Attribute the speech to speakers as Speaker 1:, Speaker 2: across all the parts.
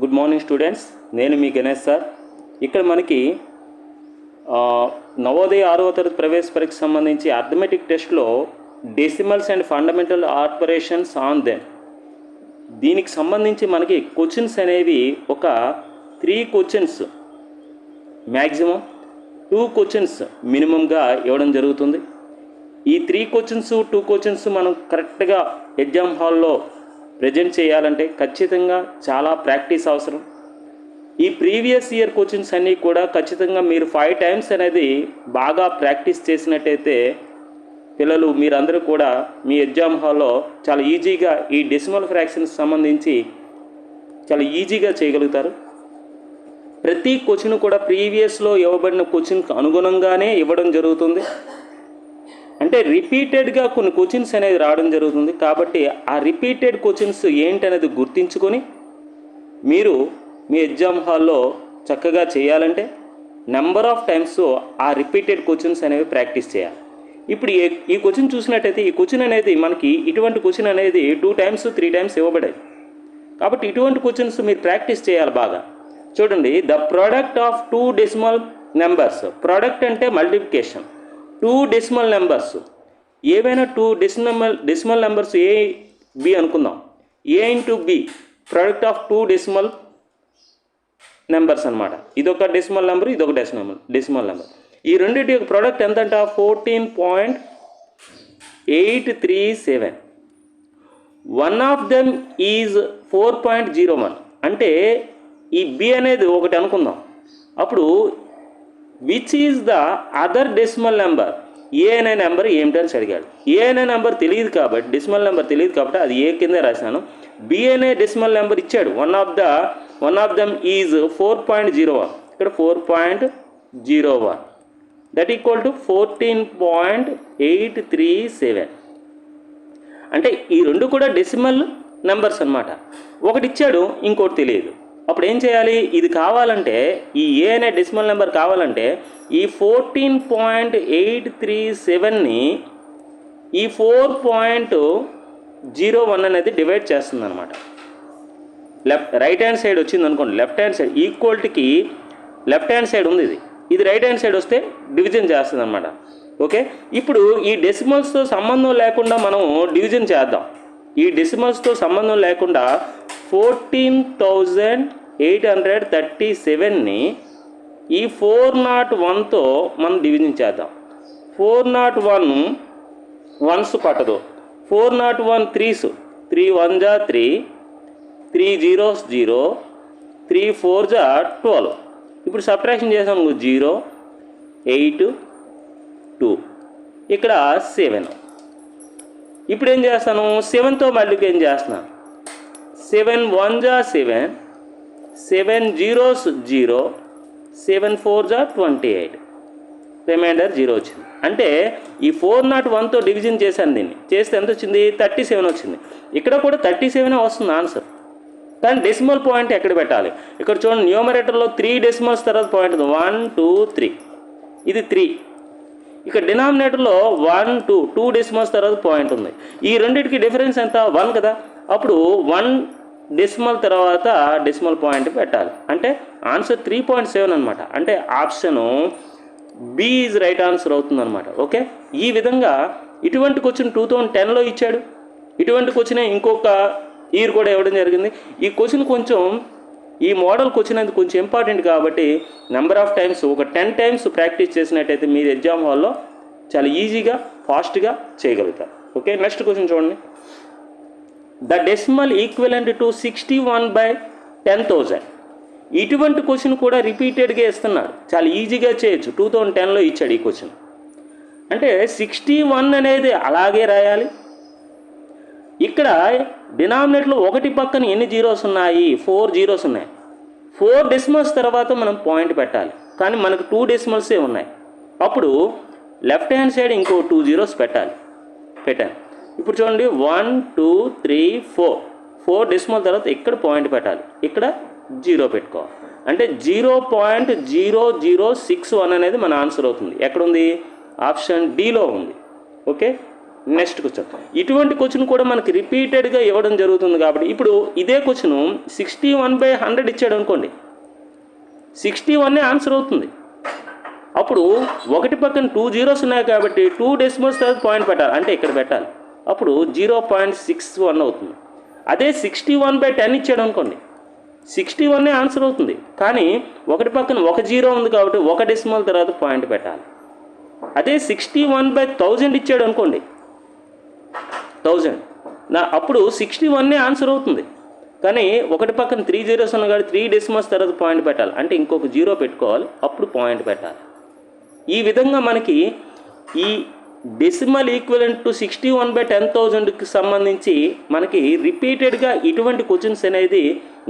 Speaker 1: Good morning students నేను మీ Ganesh sir. ఇక్కడ మనకి నవోదయ ఆరవ తరగతి ప్రవేశ పరీక్ష సంబంధించి అర్థమెటిక్ టెస్ట్లో decimals and fundamental operations on them దీనికి సంబంధించి మనకి క్వశ్చన్స్ అనేవి ఒక three questions maximum two questions మినిమంగా ఇవ్వడం జరుగుతుంది. ఈ త్రీ క్వశ్చన్స్ టూ క్వశ్చన్స్ మనం కరెక్ట్గా ఎగ్జామ్ హాల్లో ప్రజెంట్ చేయాలంటే ఖచ్చితంగా చాలా ప్రాక్టీస్ అవసరం. ఈ ప్రీవియస్ ఇయర్ క్వశ్చన్స్ అన్నీ కూడా ఖచ్చితంగా మీరు ఫైవ్ టైమ్స్ అనేది బాగా ప్రాక్టీస్ చేసినట్టయితే పిల్లలు మీరందరూ కూడా మీ ఎగ్జామ్ హాల్లో చాలా ఈజీగా ఈ డెసిమల్ ఫ్రాక్షన్స్ సంబంధించి చాలా ఈజీగా చేయగలుగుతారు. ప్రతి క్వశ్చన్ కూడా ప్రీవియస్లో ఇవ్వబడిన క్వశ్చన్కి అనుగుణంగానే ఇవ్వడం జరుగుతుంది. అంటే రిపీటెడ్గా కొన్ని క్వశ్చన్స్ అనేది రావడం జరుగుతుంది. కాబట్టి ఆ రిపీటెడ్ క్వశ్చన్స్ ఏంటనేది గుర్తించుకొని మీరు మీ ఎగ్జామ్ హాల్లో చక్కగా చేయాలంటే నెంబర్ ఆఫ్ టైమ్స్ ఆ రిపీటెడ్ క్వశ్చన్స్ అనేవి ప్రాక్టీస్ చేయాలి. ఇప్పుడు ఈ ఈ క్వశ్చన్ చూసినట్టయితే ఈ క్వశ్చన్ అనేది మనకి ఇటువంటి క్వశ్చన్ అనేది టూ టైమ్స్ త్రీ టైమ్స్ ఇవ్వబడేది. కాబట్టి ఇటువంటి క్వశ్చన్స్ మీరు ప్రాక్టీస్ చేయాలి బాగా. చూడండి the product of two decimal numbers product అంటే మల్టిప్లికేషన్ టూ డెసిమల్ నెంబర్స్ ఏవైనా two decimal decimal numbers A B అనుకుందాం. A into B product of two decimal numbers అనమాట ఇదొక డెసిమల్ నెంబర్ ఇదొక డెసిమల్ డెసిమల్ నెంబర్ ఈ రెండింటి యొక్క product ఎంతంట? Fourteen point eight three seven one of them is four point zero one అంటే ఈ B అనేది ఒకటి అనుకుందాం. అప్పుడు which is the other decimal number A అనే నెంబర్ ఏమిటని అడిగాడు ఏ అనే నెంబర్ తెలియదు కాబట్టి డెసిమల్ నెంబర్ తెలియదు కాబట్టి అది ఏ కింద రాశాను. బి అనే డెసిమల్ నెంబర్ ఇచ్చాడు. One of the one of them is four point zero one ఇక్కడ four point zero one that equal to fourteen point eight three seven అంటే ఈ రెండు కూడా డెసిమల్ నెంబర్స్ అన్నమాట. ఒకటి ఇచ్చాడు ఇంకోటి తెలియదు. అప్పుడు ఏం చేయాలి? ఇది కావాలంటే ఈ ఏ అనే డెసిమల్ నెంబర్ కావాలంటే ఈ ఫోర్టీన్ పాయింట్ ఎయిట్ త్రీ సెవెన్ని ఈ ఫోర్ పాయింట్ జీరో వన్ అనేది డివైడ్ చేస్తుంది అనమాట లెఫ్ట్ రైట్ హ్యాండ్ సైడ్ వచ్చింది అనుకోండి లెఫ్ట్ హ్యాండ్ సైడ్ ఈక్వల్టీకి లెఫ్ట్ హ్యాండ్ సైడ్ ఉంది ఇది. ఇది రైట్ హ్యాండ్ సైడ్ వస్తే డివిజన్ చేస్తుంది అనమాట ఓకే ఇప్పుడు ఈ డెసిమల్స్తో సంబంధం లేకుండా మనం డివిజన్ చేద్దాం. ఈ డెసిమల్స్తో సంబంధం లేకుండా fourteen thousand eight hundred thirty సెవెన్ని ఈ ఫోర్ నాట్ వన్తో మనం డివిజన్ చేద్దాం. ఫోర్ నాట్ వన్ వన్స్ పట్టదు. Four nought one threes. Three one జా three. Three zeros zero. Three four జా ట్వెల్వ్. ఇప్పుడు సపరేషన్ చేసాం జీరో ఎయిట్ టూ. ఇక్కడ సెవెన్. ఇప్పుడు ఏం చేస్తాను? సెవెన్తో మల్టిప్లికేషన్ చేస్తున్నాను సెవెన్ వన్ జా seven seven zeros zero seven four జా ట్వంటీ ఎయిట్. రిమైండర్ జీరో వచ్చింది. అంటే ఈ ఫోర్ నాట్ వన్తో డివిజన్ చేశాను దీన్ని. చేస్తే ఎంత వచ్చింది? థర్టీ సెవెన్ వచ్చింది. ఇక్కడ కూడా థర్టీ సెవెన్ వస్తుంది ఆన్సర్. కానీ డెసిమల్ పాయింట్ ఎక్కడ పెట్టాలి? ఇక్కడ చూడండి న్యూమరేటర్లో త్రీ డెసిమల్స్ తర్వాత పాయింట్ ఉంది. One two three. ఇది త్రీ. ఇక డినామినేటర్లో వన్ టూ టూ డెసిమల్స్ తర్వాత పాయింట్ ఉంది. ఈ రెండింటికి డిఫరెన్స్ ఎంత? వన్ కదా. అప్పుడు వన్ డెసిమల్ తర్వాత డెసిమల్ పాయింట్ పెట్టాలి. అంటే ఆన్సర్ త్రీ పాయింట్ సెవెన్ అనమాట అంటే option B is right answer అవుతుంది అనమాట ఓకే ఈ విధంగా ఇటువంటి క్వశ్చన్ టూ థౌజండ్ టెన్లో ఇచ్చాడు. ఇటువంటి క్వశ్చన్ ఇంకొక ఇయర్ కూడా ఇవ్వడం జరిగింది. ఈ క్వశ్చన్ కొంచెం ఈ మోడల్ క్వశ్చన్ అనేది కొంచెం ఇంపార్టెంట్ కాబట్టి నెంబర్ ఆఫ్ టైమ్స్ ఒక టెన్ టైమ్స్ ప్రాక్టీస్ చేసినట్టయితే మీరు ఎగ్జామ్ హాల్లో చాలా ఈజీగా ఫాస్ట్గా చేయగలుగుతారు. ఓకే నెక్స్ట్ క్వశ్చన్ చూడండి. The decimal equivalent to sixty one by ten thousand ఇటువంటి క్వశ్చన్ కూడా రిపీటెడ్గా ఇస్తున్నాడు చాలా ఈజీగా చేయొచ్చు. టూ థౌజండ్ టెన్లో ఇచ్చాడు ఈ క్వశ్చన్ అంటే సిక్స్టీ వన్ అనేది అలాగే రాయాలి. ఇక్కడ డినామినేట్లో ఒకటి పక్కన ఎన్ని జీరోస్ ఉన్నాయి? ఫోర్ జీరోస్ ఉన్నాయి. ఫోర్ డెసిమల్స్ తర్వాత మనం పాయింట్ పెట్టాలి. కానీ మనకు టూ డెసిమల్సే ఉన్నాయి? అప్పుడు లెఫ్ట్ హ్యాండ్ సైడ్ ఇంకో టూ జీరోస్ పెట్టాలి. పెట్టాను. ఇప్పుడు చూడండి one two three four four decimal తర్వాత ఇక్కడ పాయింట్ పెట్టాలి. ఇక్కడ జీరో పెట్టుకోవాలి. అంటే zero point zero zero six one అనేది మన ఆన్సర్ అవుతుంది. ఎక్కడుంది? ఆప్షన్ డిలో ఉంది. ఓకే నెక్స్ట్ క్వశ్చన్ ఇటువంటి క్వశ్చన్ కూడా మనకి రిపీటెడ్గా ఇవ్వడం జరుగుతుంది కాబట్టి ఇప్పుడు ఇదే question sixty one by hundred ఇచ్చాడు అనుకోండి. సిక్స్టీ వన్నే ఆన్సర్ అవుతుంది. అప్పుడు ఒకటి పక్కన టూ జీరోస్ ఉన్నాయి కాబట్టి టూ డెసిమల్స్ తర్వాత పాయింట్ పెట్టాలి. అంటే ఇక్కడ పెట్టాలి. అప్పుడు జీరో పాయింట్ సిక్స్ వన్ అవుతుంది. అదే సిక్స్టీ వన్ బై టెన్ ఇచ్చాడు అనుకోండి. సిక్స్టీ వన్నే ఆన్సర్ అవుతుంది. కానీ ఒకటి పక్కన ఒక జీరో ఉంది కాబట్టి ఒక డెసిమల్ తర్వాత పాయింట్ పెట్టాలి. అదే సిక్స్టీ వన్ బై థౌజండ్ ఇచ్చాడు అనుకోండి. థౌజండ్. నా అప్పుడు సిక్స్టీ వన్నే ఆన్సర్ అవుతుంది. కానీ ఒకటి పక్కన త్రీ జీరోస్ ఉన్న కాబట్టి త్రీ డెసిమల్స్ తర్వాత పాయింట్ పెట్టాలి. అంటే ఇంకొక జీరో పెట్టుకోవాలి. అప్పుడు పాయింట్ పెట్టాలి. ఈ విధంగా మనకి ఈ decimal equivalent to sixty one by ten థౌజండ్కి సంబంధించి మనకి రిపీటెడ్గా ఇటువంటి క్వశ్చన్స్ అనేది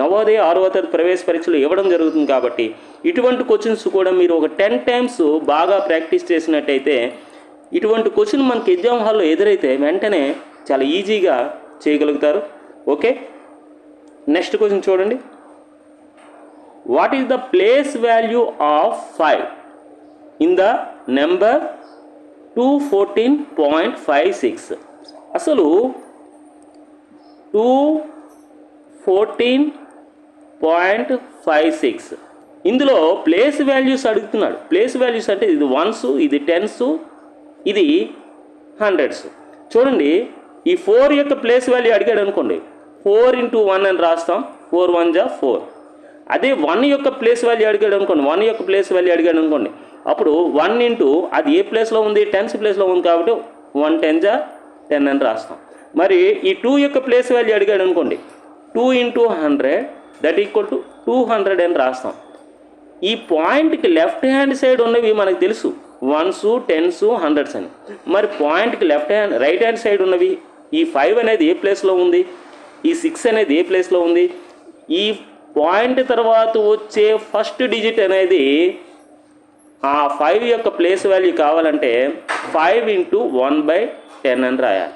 Speaker 1: నవోదయ ఆరవ తరగతి ప్రవేశ పరీక్షలు ఇవ్వడం జరుగుతుంది కాబట్టి ఇటువంటి క్వశ్చన్స్ కూడా మీరు ఒక టెన్ టైమ్స్ బాగా ప్రాక్టీస్ చేసినట్టయితే ఇటువంటి క్వశ్చన్ మనకి ఎగ్జామ్ హాల్లో ఎదురైతే వెంటనే చాలా ఈజీగా చేయగలుగుతారు. ఓకే నెక్స్ట్ క్వశ్చన్ చూడండి. What is the place value of five in the number two fourteen point five six అసలు two fourteen point five six ఇందులో ప్లేస్ వాల్యూస్ అడుగుతున్నాడు. ప్లేస్ వాల్యూస్ అంటే ఇది వన్స్ ఇది టెన్స్ ఇది హండ్రెడ్స్ చూడండి ఈ ఫోర్ యొక్క ప్లేస్ వాల్యూ అడిగాడు అనుకోండి. ఫోర్ ఇంటూ వన్ అని రాస్తాం. ఫోర్ వన్ జా ఫోర్ అదే వన్ యొక్క ప్లేస్ వాల్యూ అడిగాడు అనుకోండి. వన్ యొక్క ప్లేస్ వాల్యూ అడిగాడు అనుకోండి. అప్పుడు వన్ ఇంటూ అది ఏ ప్లేస్లో ఉంది? టెన్స్ ప్లేస్లో ఉంది కాబట్టి వన్ టెన్ జా టెన్ అని రాస్తాం. మరి ఈ టూ యొక్క ప్లేస్ వాల్యూ అడిగాడు అనుకోండి. Two into hundred that equal to two hundred అని రాస్తాం. ఈ పాయింట్కి లెఫ్ట్ హ్యాండ్ సైడ్ ఉన్నవి మనకు తెలుసు. వన్స్ టెన్స్ హండ్రెడ్స్ అని. మరి పాయింట్కి left hand right hand side ఉన్నవి. ఈ ఫైవ్ అనేది ఏ ప్లేస్లో ఉంది? ఈ సిక్స్ అనేది ఏ ప్లేస్లో ఉంది? ఈ పాయింట్ తర్వాత వచ్చే ఫస్ట్ డిజిట్ అనేది ఆ ఫైవ్ యొక్క ప్లేస్ వాల్యూ కావాలంటే five into one by ten అని రాయాలి.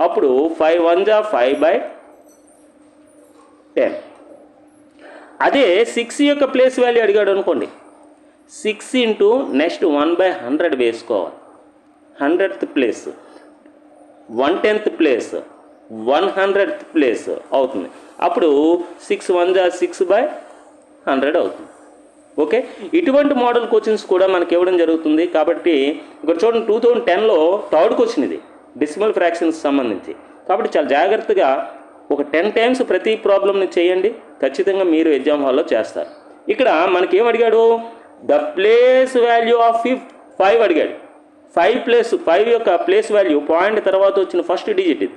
Speaker 1: అప్పుడు ఫైవ్ వన్ జా ఫైవ్ బై టెన్. అదే సిక్స్ యొక్క ప్లేస్ వాల్యూ అడిగాడు అనుకోండి. Six into next one by hundred వేసుకోవాలి. Hundredth place. One tenth place. One hundredth place అవుతుంది. అప్పుడు సిక్స్ వన్ జా సిక్స్ బై హండ్రెడ్ అవుతుంది. ఓకే? ఇటువంటి మోడల్ కోచింగ్స్ కూడా మనకి ఇవ్వడం జరుగుతుంది కాబట్టి ఇక్కడ చూడండి టూ థౌజండ్ టెన్లో థర్డ్ క్వశ్చన్ ఇది డిసిమల్ ఫ్రాక్షన్స్ సంబంధించి. కాబట్టి చాలా జాగ్రత్తగా ఒక టెన్ టైమ్స్ ప్రతి ప్రాబ్లమ్ని చేయండి ఖచ్చితంగా మీరు ఎగ్జామ్ హాల్లో చేస్తారు. ఇక్కడ మనకి ఏం అడిగాడు? ద ప్లేస్ వాల్యూ ఆఫ్ ఫిఫ్ ఫైవ్ అడిగాడు. ఫైవ్ ప్లేస్ ఫైవ్ యొక్క ప్లేస్ వాల్యూ పాయింట్ తర్వాత వచ్చిన ఫస్ట్ డిజిట్ ఇది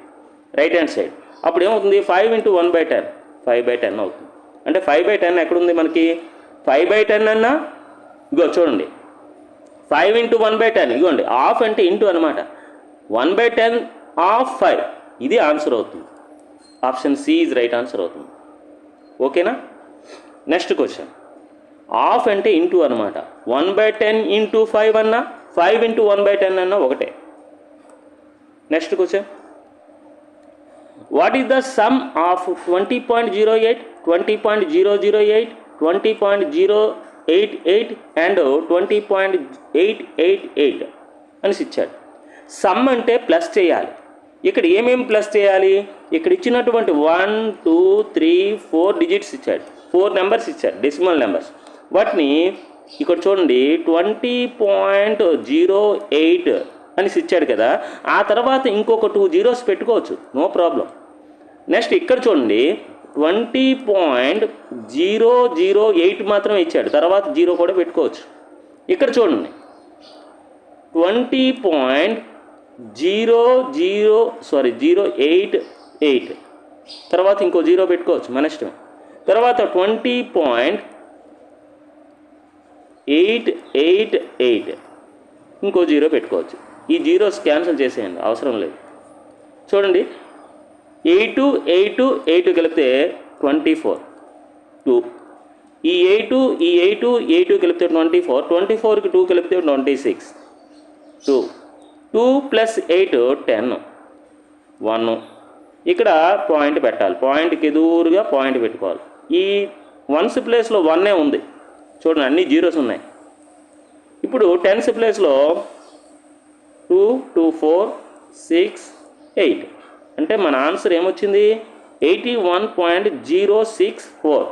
Speaker 1: రైట్ హ్యాండ్ సైడ్ అప్పుడు ఏమవుతుంది? Five into one by ten five by ten అవుతుంది. అంటే ఫైవ్ బై టెన్ ఎక్కడుంది మనకి? ఫైవ్ బై టెన్ అన్నా? ఇగో చూడండి. Five into one by ten. ఇగోండి హాఫ్ అంటే ఇంటూ అనమాట one by ten of five. ఇది ఆన్సర్ అవుతుంది. Option C is right answer అవుతుంది. ఓకేనా? Next question. హాఫ్ అంటే ఇంటూ అనమాట one by ten into five అన్నా five into one by ten అన్నా ఒకటే. Next question. What is the sum of twenty point zero eight twenty point zero zero eight twenty point zero eight eight and twenty point eight eight eight అనేసి ఇచ్చాడు. Some అంటే plus చేయాలి. ఇక్కడ ఏమేమి plus చేయాలి? ఇక్కడ ఇచ్చినటువంటి one two three four digits ఇచ్చాడు. ఫోర్ నెంబర్స్ ఇచ్చాడు డెసిమల్ నెంబర్స్. వాటిని ఇక్కడ చూడండి ట్వంటీ పాయింట్ జీరో ఎయిట్ అనేసి ఇచ్చాడు కదా. ఆ తర్వాత ఇంకొక టూ జీరోస్ పెట్టుకోవచ్చు. No problem. నెక్స్ట్ ఇక్కడ చూడండి twenty point zero zero eight మాత్రమే ఇచ్చాడు. తర్వాత జీరో కూడా పెట్టుకోవచ్చు. ఇక్కడ చూడండి. Twenty point zero zero sorry zero eight eight. తర్వాత ఇంకో జీరో పెట్టుకోవచ్చు మన ఇష్టం. తర్వాత twenty point eight eight eight. ఇంకో జీరో పెట్టుకోవచ్చు. ఈ జీరోస్ క్యాన్సిల్ చేసేయండి అవసరం లేదు. చూడండి ఎయిట్ ఎయిట్ ఎయిట్ కలిపితే ట్వంటీ ఫోర్ టూ ఈ ఎయిట్ ఈ ఎయిట్ ఎయిట్ కలిపితే ట్వంటీ ఫోర్ ట్వంటీ ఫోర్కి టూ కలిపితే twenty six two two plus eight ten one ఇక్కడ పాయింట్ పెట్టాలి. పాయింట్కి ఎదురుగా పాయింట్ పెట్టుకోవాలి. ఈ వన్స్ ప్లేస్లో వన్నే ఉంది. చూడండి అన్ని జీరోస్ ఉన్నాయి. ఇప్పుడు టెన్స్ ప్లేస్లో two two four six eight అంటే మన ఆన్సర్ ఏమొచ్చింది? Eighty one point zero six four.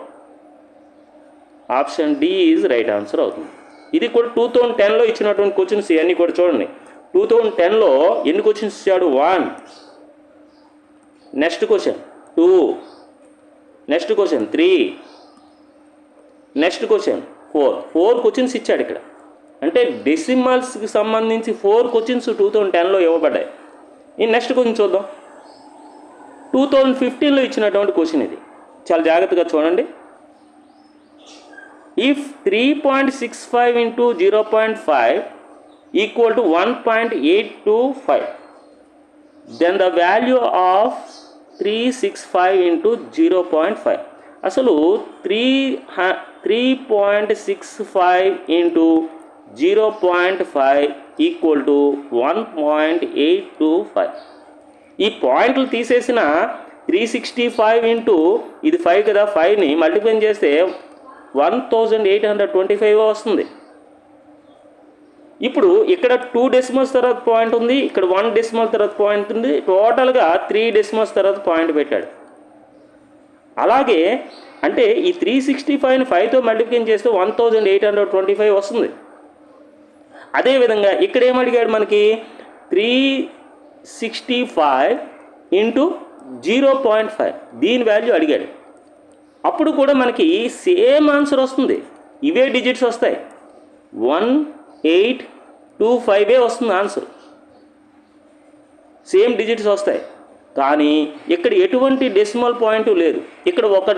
Speaker 1: Option D is right answer అవుతుంది. ఇది కూడా టూ థౌజండ్ టెన్లో ఇచ్చినటువంటి క్వశ్చన్స్ ఇవన్నీ కూడా చూడండి. టూ థౌజండ్ టెన్లో ఎన్ని క్వశ్చన్స్ ఇచ్చాడు? One. Next question. Two. Next question. Three. Next question. Four. Four questions ఇచ్చాడు ఇక్కడ. అంటే డెసిమల్స్కి సంబంధించి ఫోర్ క్వశ్చన్స్ టూ థౌజండ్ టెన్లో ఇవ్వబడ్డాయి. ఈ నెక్స్ట్ క్వశ్చన్ చూద్దాం. టూ థౌజండ్ ఫిఫ్టీన్లో ఇచ్చినటువంటి క్వశ్చన్ ఇది. చాలా జాగ్రత్తగా చూడండి. If three point six five into zero point five equal to one point eight two five then the value of three six five into zero point five అసలు three three point six five into zero point five equal to one point eight two five ఈ పాయింట్లు తీసేసిన three sixty five into ఇది five కదా ఫైవ్ని multiply చేస్తే one thousand eight hundred twenty five వస్తుంది. ఇప్పుడు ఇక్కడ టూ డెసిమల్స్ తర్వాత పాయింట్ ఉంది ఇక్కడ వన్ డెసిమల్ తర్వాత పాయింట్ ఉంది టోటల్గా త్రీ డెసిమల్స్ తర్వాత పాయింట్ పెట్టాడు. అలాగే అంటే ఈ త్రీ సిక్స్టీ ఫైవ్ని ఫైవ్తో మల్టిప్లై చేస్తే one thousand eight hundred twenty five వస్తుంది. అదేవిధంగా ఇక్కడ ఏమడిగాడు అడిగాడు మనకి? Three sixty five into zero point five దీని వాల్యూ అడిగాడు. అప్పుడు కూడా మనకి సేమ్ ఆన్సర్ వస్తుంది. ఇవే డిజిట్స్ వస్తాయి. వన్ ఎయిట్ టూ ఫైవే వస్తుంది ఆన్సర్ సేమ్ డిజిట్స్ వస్తాయి. కానీ ఇక్కడ ఎటువంటి డెసిమల్ పాయింట్ లేదు. ఇక్కడ ఒక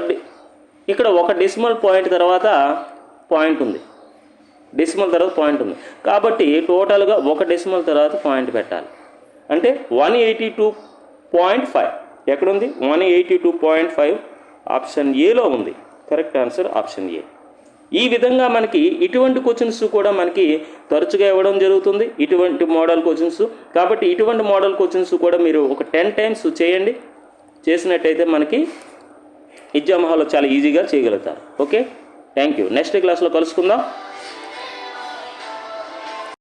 Speaker 1: ఇక్కడ ఒక డెసిమల్ పాయింట్ తర్వాత పాయింట్ ఉంది. డెసిమల్ తర్వాత పాయింట్ ఉంది. కాబట్టి టోటల్గా ఒక డెసిమల్ తర్వాత పాయింట్ పెట్టాలి. అంటే one eighty two point five ఎక్కడుంది? One eighty two point five option ఏలో ఉంది. కరెక్ట్ ఆన్సర్ ఆప్షన్ ఏ ఈ విధంగా మనకి ఇటువంటి క్వశ్చన్స్ కూడా మనకి తరచుగా ఇవ్వడం జరుగుతుంది. ఇటువంటి మోడల్ క్వశ్చన్స్ కాబట్టి ఇటువంటి మోడల్ క్వశ్చన్స్ కూడా మీరు ఒక టెన్ టైమ్స్ చేయండి. చేసినట్టయితే మనకి ఎగ్జామ్ హాల్లో చాలా ఈజీగా చేయగలుగుతారు. ఓకే థ్యాంక్ యూ నెక్స్ట్ క్లాస్లో కలుసుకుందాం.